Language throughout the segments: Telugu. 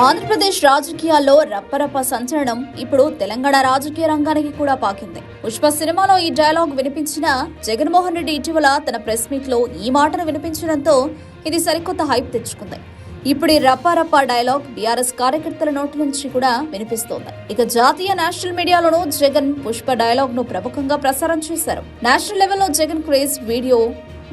ఆంధ్రప్రదేశ్ రాజకీయాల్లో రప్పరప్ప సంచలనం ఇప్పుడు తెలంగాణ రాజకీయ రంగానికి కూడా పాకింది. పుష్ప సినిమాలో ఈ డైలాగ్ వినిపించిన జగన్మోహన్ రెడ్డి ఇటీవల తన ప్రెస్ మీట్లో ఈ మాటను వినిపించడంతో ఇది సరికొత్త హైప్ తెచ్చుకుంది. ఇప్పుడు ఈ రప్పారప్ప డైలాగ్ బీఆర్ఎస్ కార్యకర్తల నోటి నుంచి కూడా వినిపిస్తోంది. ఇక జాతీయ నేషనల్ మీడియాలోనూ జగన్ పుష్ప డైలాగ్ను ప్రముఖంగా ప్రసారం చేశారు. నేషనల్ లెవెల్లో జగన్ క్రేజ్ వీడియో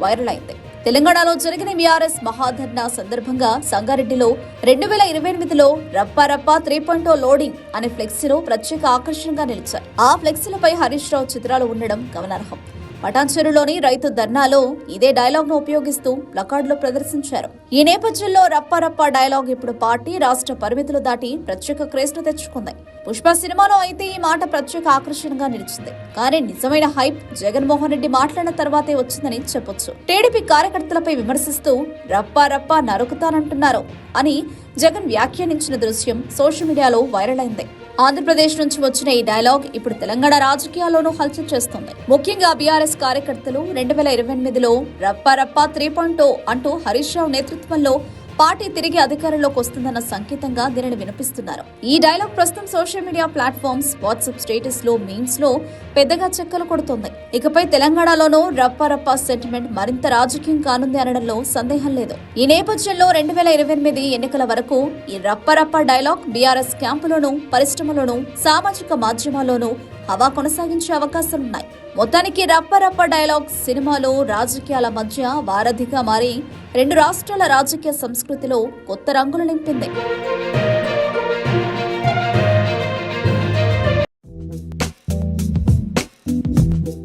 వైరల్ అయింది. తెలంగాణలో జరిగిన బీఆర్ఎస్ మహాధర్నా సందర్భంగా సంగారెడ్డిలో రెండు వేల ఇరవై ఎనిమిదిలో రప్పారప్ప త్రీ పాయింట్ లోడింగ్ అనే ఫ్లెక్సీలో ప్రత్యేక ఆకర్షణగా నిలిచాయి. ఆ ఫ్లెక్సీలపై హరీష్ రావు చిత్రాలు ఉండడం గమనార్హం. పటాన్చెరులోని రైతు ధర్నాలో ఇదే డైలాగ్ను ఉపయోగిస్తూ ప్లకార్డులు ప్రదర్శించారు. ఈ నేపథ్యంలో రప్పారప్ప డైలాగ్ ఇప్పుడు పార్టీ రాష్ట్ర పరిమితులు దాటి ప్రత్యేక క్రేజ్ను తెచ్చుకుంది. పుష్ప సినిమాలో అయితే ఈ మాట ప్రత్యేక ఆకర్షణగా నిలిచింది. కానీ నిజమైన హైప్ జగన్మోహన్ రెడ్డి మాట్లాడిన తర్వాతే వచ్చిందని చెప్పొచ్చు. టీడీపీ కార్యకర్తలపై విమర్శిస్తూ రప్పారప్ప నరుకుతానంటున్నారు అని జగన్ వ్యాఖ్యానించిన దృశ్యం సోషల్ మీడియాలో వైరల్ అయింది. ఆంధ్రప్రదేశ్ నుంచి వచ్చిన ఈ డైలాగ్ ఇప్పుడు తెలంగాణ రాజకీయాల్లోనూ హల్చల్ చేస్తుంది. ముఖ్యంగా బీఆర్ఎస్ కార్యకర్తలు రెండు వేల ఇరవై ఎనిమిదిలో రప్ప రప్పా త్రీ పాయింట్ అంటూ హరీష్ రావు నేతృత్వంలో పార్టీ తిరిగి అధికారంలోకి వస్తుందన్న సంకేతంగా దీనిని వినిపిస్తున్నారు. ఈ డైలాగ్ ప్రస్తుతం సోషల్ మీడియా ప్లాట్ఫామ్స్ వాట్సాప్ స్టేటస్లో మీమ్స్లో పెద్దగా చెక్కలు కొడుతోంది. ఇకపై తెలంగాణలోనూ రప్పారప్ప సెంటిమెంట్ మరింత రాజకీయం కానుంది అనడంలో సందేహం లేదు. ఈ నేపథ్యంలో రెండు వేల ఇరవై ఎనిమిది ఎన్నికల వరకు ఈ రప్పారప్ప డైలాగ్ బీఆర్ఎస్ క్యాంపులోనూ పరిశ్రమలోనూ సామాజిక మాధ్యమాల్లోనూ హవా కొనసాగించే అవకాశాలున్నాయి. మొత్తానికి రప్పరప్ప డైలాగ్ సినిమాలో రాజకీయాల మధ్య వారధిగా మారి రెండు రాష్ట్రాల రాజకీయ సంస్కృతిలో కొత్త రంగులు నింపింది.